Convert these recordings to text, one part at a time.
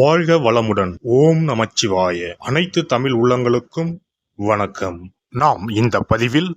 வாழ்க வளமுடன். ஓம் நமச்சிவாய. அனைத்து தமிழ் உள்ளங்களுக்கும் வணக்கம். நாம் இந்த பதிவில்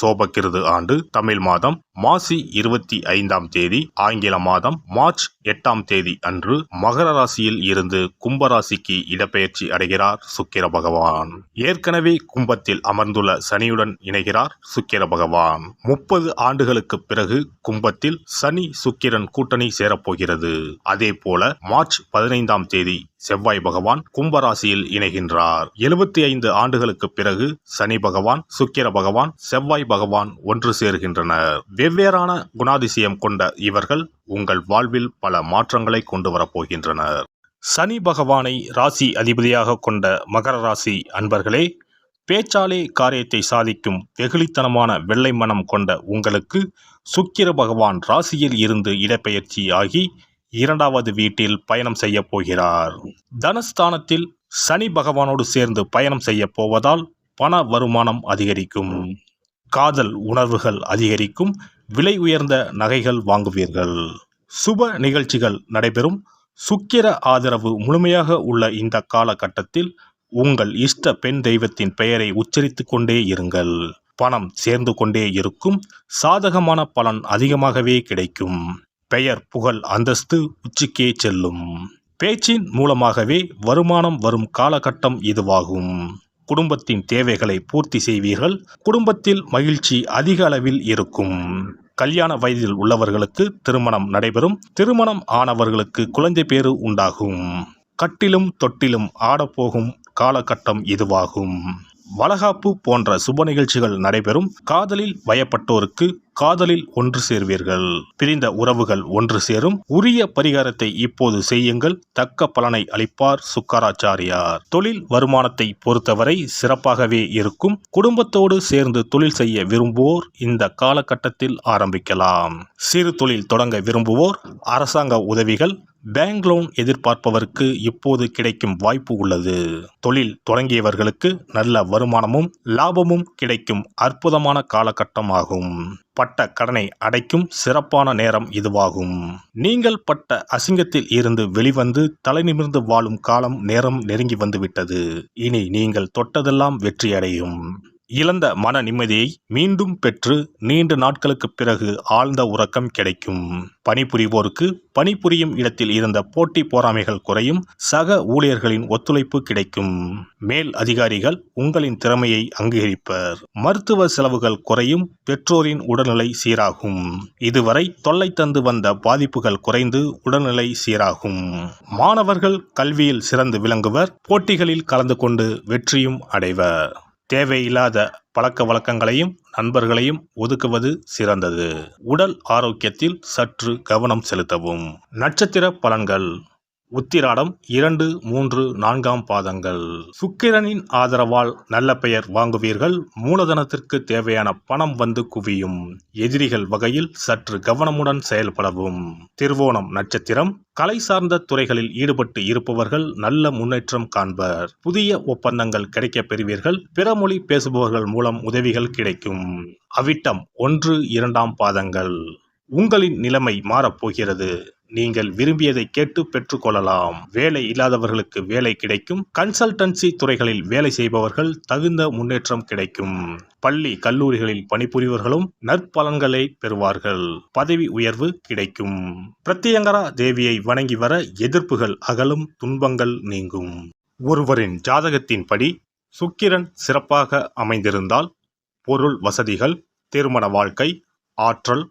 சோபக்கிருது ஆண்டு தமிழ் மாதம் மாசி இருபத்தி ஐந்தாம் தேதி ஆங்கில மாதம் மார்ச் எட்டாம் தேதி அன்று மகர ராசியில் இருந்து கும்பராசிக்கு இடப்பெயர்ச்சி அடைகிறார் சுக்கிர பகவான். ஏற்கனவே கும்பத்தில் அமர்ந்துள்ள சனியுடன் இணைகிறார் சுக்கிர பகவான். முப்பது ஆண்டுகளுக்கு பிறகு கும்பத்தில் சனி சுக்கிரன் கூட்டணி சேரப்போகிறது. அதே போல மார்ச் பதினைந்தாம் தேதி செவ்வாய் பகவான் கும்பராசியில் இணைகின்றார். எழுபத்தி ஐந்து ஆண்டுகளுக்கு பிறகு சனி பகவான் சுக்கிர பகவான் செவ்வாய் பகவான் ஒன்று சேர்கின்றனர். வெவ்வேறான குணாதிசயம் கொண்ட இவர்கள் உங்கள் வாழ்வில் பல மாற்றங்களை கொண்டு வரப்போகின்றனர் சனி பகவானை ராசி அதிபதியாக கொண்ட மகர ராசி அன்பர்களே பேச்சாலே காரியத்தை சாதிக்கும் வெகுளித்தனமான வெள்ளை மனம் கொண்ட உங்களுக்கு சுக்கிர பகவான் ராசியில் இருந்து இடப்பெயர்ச்சி ஆகி இரண்டாவது வீட்டில் பயணம் செய்ய போகிறார். தனஸ்தானத்தில் சனி பகவானோடு சேர்ந்து பயணம் செய்ய போவதால் பண வருமானம் அதிகரிக்கும். காதல் உணர்வுகள் அதிகரிக்கும். விலை உயர்ந்த நகைகள் வாங்குவீர்கள். சுப நிகழ்ச்சிகள் நடைபெறும். சுக்கிர ஆதரவு முழுமையாக உள்ள இந்த காலகட்டத்தில் உங்கள் இஷ்ட பெண் தெய்வத்தின் பெயரை உச்சரித்து கொண்டே இருங்கள். பணம் சேர்ந்து கொண்டே இருக்கும். சாதகமான பலன் அதிகமாகவே கிடைக்கும். பெயர் புகழ் அந்தஸ்து உச்சிக்கே செல்லும். பேச்சின் மூலமாகவே வருமானம் வரும் காலகட்டம் இதுவாகும். குடும்பத்தின் தேவைகளை பூர்த்தி செய்வீர்கள். குடும்பத்தில் மகிழ்ச்சி அதிக அளவில் இருக்கும். கல்யாண வயதில் உள்ளவர்களுக்கு திருமணம் நடைபெறும். திருமணம் ஆனவர்களுக்கு குழந்தை பேறு உண்டாகும். கட்டிலும் தொட்டிலும் ஆடப்போகும் காலகட்டம் இதுவாகும். வளகாப்பு போன்ற சுப நிகழ்ச்சிகள் நடைபெறும். காதலில் வயப்பட்டோருக்கு காதலில் ஒன்று சேர்வீர்கள். பிரிந்த உறவுகள் ஒன்று சேரும். உரிய பரிகாரத்தை இப்போது செய்யுங்கள். தக்க பலனை அளிப்பார் சுக்கராச்சாரியார். தொழில் வருமானத்தை பொறுத்தவரை சிறப்பாகவே இருக்கும். குடும்பத்தோடு சேர்ந்து தொழில் செய்ய விரும்புவோர் இந்த காலகட்டத்தில் ஆரம்பிக்கலாம். சிறு தொழில் தொடங்க விரும்புவோர் அரசாங்க உதவிகள் பேங்க் லோன் எதிர்பார்ப்பவருக்கு இப்போது கிடைக்கும் வாய்ப்பு உள்ளது? தொழில் தொடங்கியவர்களுக்கு நல்ல வருமானமும் லாபமும் கிடைக்கும் அற்புதமான காலகட்டமாகும். பட்ட கடனை அடைக்கும் சிறப்பான நேரம் இதுவாகும். நீங்கள் பட்ட அசிங்கத்தில் இருந்து வெளிவந்து தலைநிமிர்ந்து வாழும் காலம் நேரம் நெருங்கி வந்துவிட்டது. இனி நீங்கள் தொட்டதெல்லாம் வெற்றியடையும். இழந்த மன நிம்மதியை மீண்டும் பெற்று நீண்ட நாட்களுக்கு பிறகு ஆழ்ந்த உறக்கம் கிடைக்கும். பணிபுரிவோருக்கு பணிபுரியும் இடத்தில் இருந்த போட்டி போராமைகள் குறையும் சக ஊழியர்களின் ஒத்துழைப்பு கிடைக்கும். மேல் அதிகாரிகள் உங்களின் திறமையை அங்கீகரிப்பர். மருத்துவ செலவுகள் குறையும் பெற்றோரின் உடல்நிலை சீராகும். இதுவரை தொல்லை தந்து வந்த பாதிப்புகள் குறைந்து உடல்நிலை சீராகும். மாணவர்கள் கல்வியில் சிறந்து விளங்குவர் போட்டிகளில் கலந்து கொண்டு வெற்றியும் அடைவர். தேவையில்லாத பழக்க வழக்கங்களையும் நண்பர்களையும் ஒதுக்குவது சிறந்தது. உடல் ஆரோக்கியத்தில் சற்று கவனம் செலுத்தவும். நட்சத்திர பலன்கள். உத்திராடம் இரண்டு மூன்று நான்காம் பாதங்கள். சுக்கிரனின் ஆதரவால் நல்ல பெயர் வாங்குவீர்கள். மூலதனத்திற்கு தேவையான பணம் வந்து குவியும். எதிரிகள் வகையில் சற்று கவனமுடன் செயல்படவும். திருவோணம் நட்சத்திரம். கலை சார்ந்த துறைகளில் ஈடுபட்டு இருப்பவர்கள் நல்ல முன்னேற்றம் காண்பர். புதிய ஒப்பந்தங்கள் கிடைக்கப் பெறுவீர்கள். பிறமொழி பேசுபவர்கள் மூலம் உதவிகள் கிடைக்கும். அவிட்டம் ஒன்று இரண்டாம் பாதங்கள். உங்களின் நிலைமை மாறப்போகிறது. நீங்கள் விரும்பியதை கேட்டு பெற்றுக்கொள்ளலாம். வேலை இல்லாதவர்களுக்கு வேலை கிடைக்கும். கன்சல்டன்சி துறைகளில் வேலை செய்பவர்கள் தகுந்த முன்னேற்றம் கிடைக்கும். பள்ளி கல்லூரிகளில் பணிபுரிவர்களும் நற்பலன்களை பெறுவார்கள். பதவி உயர்வு கிடைக்கும். பிரத்யங்கரா தேவியை வணங்கி வர எதிர்ப்புகள் அகலும் துன்பங்கள் நீங்கும். ஒருவரின் ஜாதகத்தின்படி சுக்கிரன் சிறப்பாக அமைந்திருந்தால் பொருள் வசதிகள் திருமண வாழ்க்கை ஆற்றல்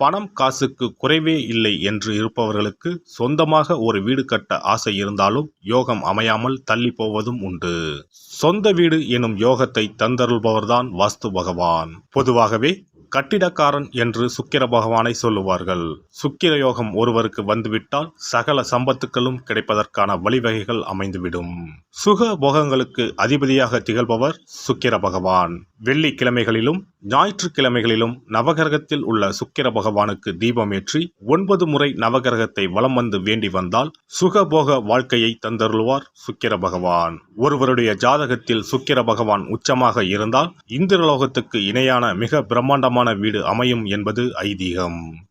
பணம் காசுக்கு குறைவே இல்லை என்று இருப்பவர்களுக்கு சொந்தமாக ஒரு வீடு கட்ட ஆசை இருந்தாலும் யோகம் அமையாமல் தள்ளி போவதும் உண்டு. சொந்த வீடு எனும் யோகத்தை தந்தருள்பவர்தான் வாஸ்து பகவான். பொதுவாகவே கட்டிடக்காரன் என்று சுக்கிர பகவானை சொல்லுவார்கள். சுக்கிர யோகம் ஒருவருக்கு வந்துவிட்டால் சகல சம்பத்துக்களும் கிடைப்பதற்கான வழிவகைகள் அமைந்துவிடும். சுக போகங்களுக்கு அதிபதியாக திகழ்பவர் சுக்கிர பகவான். வெள்ளிக்கிழமைகளிலும் ஞாயிற்றுக்கிழமைகளிலும் நவகிரகத்தில் உள்ள சுக்கிர பகவானுக்கு தீபமேற்றி ஒன்பது முறை நவகிரகத்தை வலம் வந்து வேண்டி வந்தால் சுகபோக வாழ்க்கையை தந்தருள்வார் சுக்கிர பகவான். ஒருவருடைய ஜாதகத்தில் சுக்கிர பகவான் உச்சமாக இருந்தால் இந்திரலோகத்துக்கு இணையான மிக பிரம்மாண்டமான வீடு அமையும் என்பது ஐதீகம்.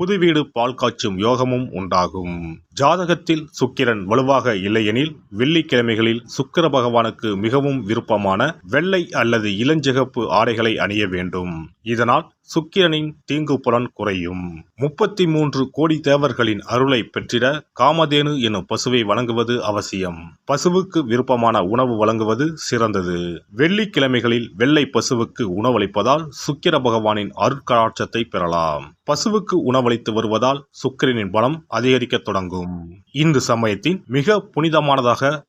புது வீடு பால் காய்ச்சும் யோகமும் உண்டாகும். ஜாதகத்தில் சுக்கிரன் வலுவாக இல்லையெனில் வெள்ளிக்கிழமைகளில் சுக்கிர பகவானுக்கு மிகவும் விருப்பமான வெள்ளை அல்லது இளஞ்சிகப்பு ஆடைகளை அணிய வேண்டும். இதனால் சுக்கிரனின் தீங்கு புலன் குறையும். முப்பத்தி மூன்று கோடி தேவர்களின் அருளை பெற்றிட காமதேனு எனும் பசுவை வழங்குவது அவசியம். பசுவுக்கு விருப்பமான உணவு வழங்குவது சிறந்தது. வெள்ளிக்கிழமைகளில் வெள்ளை பசுவுக்கு உணவளிப்பதால் சுக்கிர பகவானின் அருட்கடாட்சத்தை பெறலாம். பசுவுக்கு உணவளித்து வருவதால் சுக்கிரனின் பலம் அதிகரிக்கத் தொடங்கும். இந்து சமயத்தின் மிக புனிதமானதாக